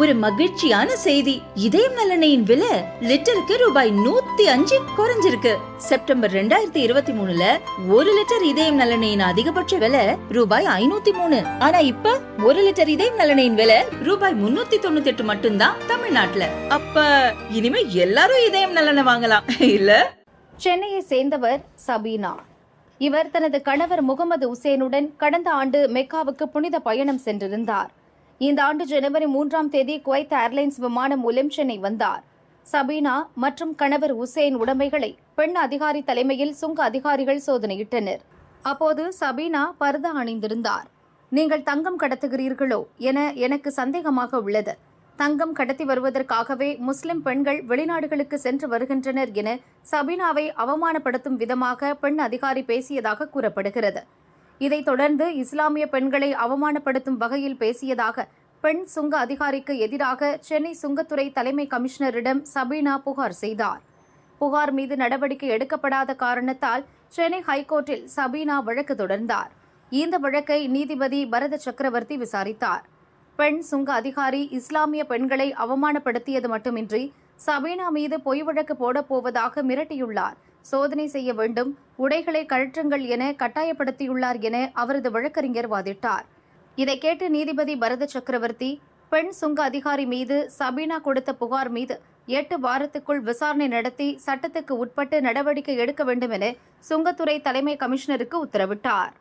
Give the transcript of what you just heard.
ஒரு மகிழ்ச்சியான செய்தி. இதயம் நல்லெண்ணெயின் விலை லிட்டருக்கு ரூபாய் நூத்தி அஞ்சு குறைஞ்சிருக்கு. செப்டம்பர் ரெண்டாயிரத்தி இருபத்தி மூணுல ஒரு லிட்டர் இதயம் நலனையின் அதிகபட்ச விலை ரூபாய் ஐநூத்தி மூணு. ஆனா இப்ப ஒரு லிட்டர் இதயம் நலனையின் விலை ரூபாய் முன்னூத்தி தொண்ணூத்தி எட்டு மட்டும்தான் தமிழ்நாட்டுல. அப்ப இனிமே எல்லாரும் இதயம் நலனை வாங்கலாம் இல்ல? சென்னையை சேர்ந்தவர் சபீனா. இவர் தனது கணவர் முகமது உசேனுடன் கடந்த ஆண்டு மெக்காவுக்கு புனித பயணம் சென்றிருந்தார். இந்த ஆண்டு ஜனவரி மூன்றாம் தேதி குவைத் ஏர்லைன்ஸ் விமானம் மூலம் சென்னை வந்தார். சபீனா மற்றும் கணவர் உசேன் உடைமைகளை பெண் அதிகாரி தலைமையில் சுங்க அதிகாரிகள் சோதனையிட்டனர். அப்போது சபீனா பர்தா அணிந்திருந்தார். நீங்கள் தங்கம் கடத்துகிறீர்களோ என எனக்கு சந்தேகமாக உள்ளது. தங்கம் கடத்தி வருவதற்காகவே முஸ்லிம் பெண்கள் வெளிநாடுகளுக்கு சென்று வருகின்றனர் என சபீனாவை அவமானப்படுத்தும் விதமாக பெண் அதிகாரி பேசியதாக கூறப்படுகிறது. இதைத் தொடர்ந்து இஸ்லாமிய பெண்களை அவமானப்படுத்தும் வகையில் பேசியதாக பெண் சுங்க அதிகாரிக்கு எதிராக சென்னை சுங்கத்துறை தலைமை கமிஷனரிடம் சபீனா புகார் செய்தார். புகார் மீது நடவடிக்கை எடுக்கப்படாத காரணத்தால் சென்னை ஹைகோர்ட்டில் சபீனா வழக்கு தொடர்ந்தார். இந்த வழக்கை நீதிபதி பரத சக்கரவர்த்தி விசாரித்தார். பெண் சுங்க அதிகாரி இஸ்லாமிய பெண்களை அவமானப்படுத்தியது மட்டுமின்றி சபீனா மீது பொய் வழக்கு போடப் போவதாக மிரட்டியுள்ளார். சோதனை செய்ய வேண்டும் உடைகளை கழற்றுங்கள் என கட்டாயப்படுத்தியுள்ளார் என அவரது வழக்கறிஞர் வாதிட்டார். இதை கேட்டு நீதிபதி பரத சக்கரவர்த்தி பெண் சுங்க அதிகாரி மீது சபீனா கொடுத்த புகார் மீது எட்டு வாரத்துக்குள் விசாரணை நடத்தி சட்டத்துக்கு உட்பட்டு நடவடிக்கை எடுக்க வேண்டும் என சுங்கத்துறை தலைமை கமிஷனருக்கு உத்தரவிட்டார்.